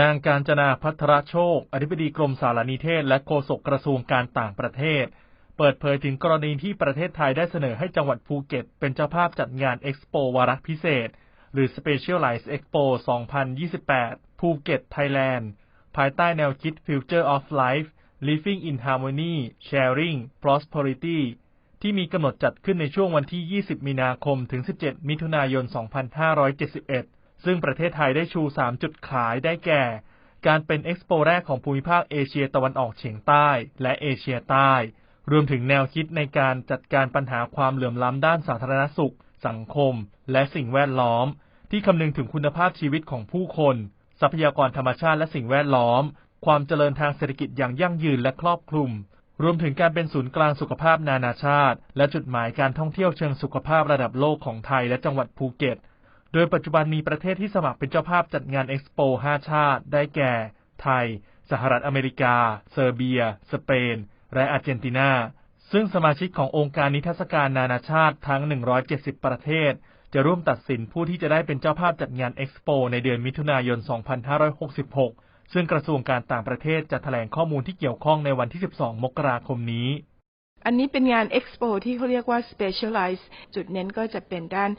นางการจนาพัทรโชค อธิบดีกรมสารนิเทศ และโฆษกกระทรวงการต่างประเทศ เปิดเผยถึงกรณีที่ประเทศไทยได้เสนอให้จังหวัดภูเก็ต เป็นเจ้าภาพจัดงานเอ็กซ์โปวาระพิเศษ หรือ Specialized Expo 2028 ภูเก็ตไทยแลนด์ภายใต้แนวคิด Future of Life Living in Harmony Sharing Prosperity ที่มีกำหนดจัดขึ้นในช่วงวันที่ 20 มีนาคม ถึง 17 มิถุนายน 2571 ซึ่งประเทศไทยได้ชู 3 จุดขายได้แก่ การเป็นเอ็กซ์โปแรกของภูมิภาคเอเชียตะวันออกเฉียงใต้และเอเชียใต้ รวมถึงแนวคิดในการจัดการปัญหาความเหลื่อมล้ำด้านสาธารณสุข สังคม และสิ่งแวดล้อม ที่คำนึงถึงคุณภาพชีวิตของผู้คน ทรัพยากรธรรมชาติและสิ่งแวดล้อม ความเจริญทางเศรษฐกิจอย่างยั่งยืนและครอบคลุม รวมถึงการเป็นศูนย์กลางสุขภาพนานาชาติ และจุดหมายการท่องเที่ยวเชิงสุขภาพระดับโลกของไทยและจังหวัดภูเก็ต โดยปัจจุบันมีประเทศที่สมัครเป็นเจ้าภาพจัดงานเอ็กซ์โป5ชาติ ได้แก่ ไทย สหรัฐอเมริกา เซอร์เบีย สเปน และอาร์เจนตินา ซึ่งสมาชิกขององค์การนิทรรศการนานาชาติทั้ง 170 ประเทศ จะร่วมตัดสินผู้ที่จะได้เป็นเจ้าภาพจัดงานเอ็กซ์โปในเดือนมิถุนายน 2566 ซึ่งกระทรวงการต่างประเทศจะแถลงข้อมูลที่เกี่ยวข้องในวันที่ 12 มกราคมนี้ อันนี้เป็นงานเอ็กซ์โปที่เขาเรียกว่า specialize จุดเน้นก็จะเป็นด้าน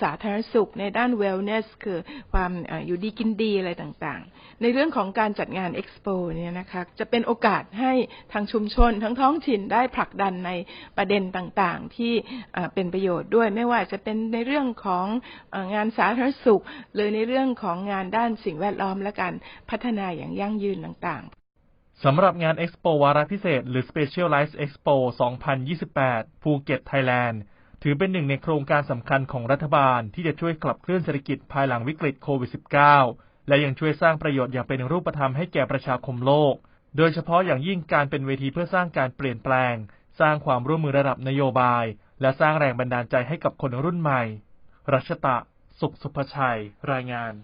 สาธารณสุข ในด้าน wellness คือความอยู่ดีกินดีอะไรต่างๆ ในเรื่องของการจัดงานเอ็กซ์โปเนี่ยนะคะจะเป็นโอกาสให้ทางชุมชนทั้งท้องถิ่นได้ผลักดันในประเด็นต่างๆ ที่เป็นประโยชน์ด้วยไม่ว่าจะเป็นในเรื่องของงานสาธารณสุข หรือในเรื่องของงานด้านสิ่งแวดล้อมและการพัฒนาอย่างยั่งยืนต่างๆ สำหรับงาน Expo วาระพิเศษ หรือ Specialized Expo 2028 ภูเก็ตไทยแลนด์ ถือเป็นหนึ่งในโครงการสำคัญของรัฐบาลที่จะช่วยขับเคลื่อนเศรษฐกิจภายหลังวิกฤตโควิด -19 และยังช่วยสร้างประโยชน์อย่างเป็นรูปธรรมให้แก่ประชาคมโลก โดยเฉพาะอย่างยิ่งการเป็นเวทีเพื่อสร้างการเปลี่ยนแปลง สร้างความร่วมมือระดับนโยบาย และสร้างแรงบันดาลใจให้กับคนรุ่นใหม่ รัชตะ สุขสุภชัย รายงาน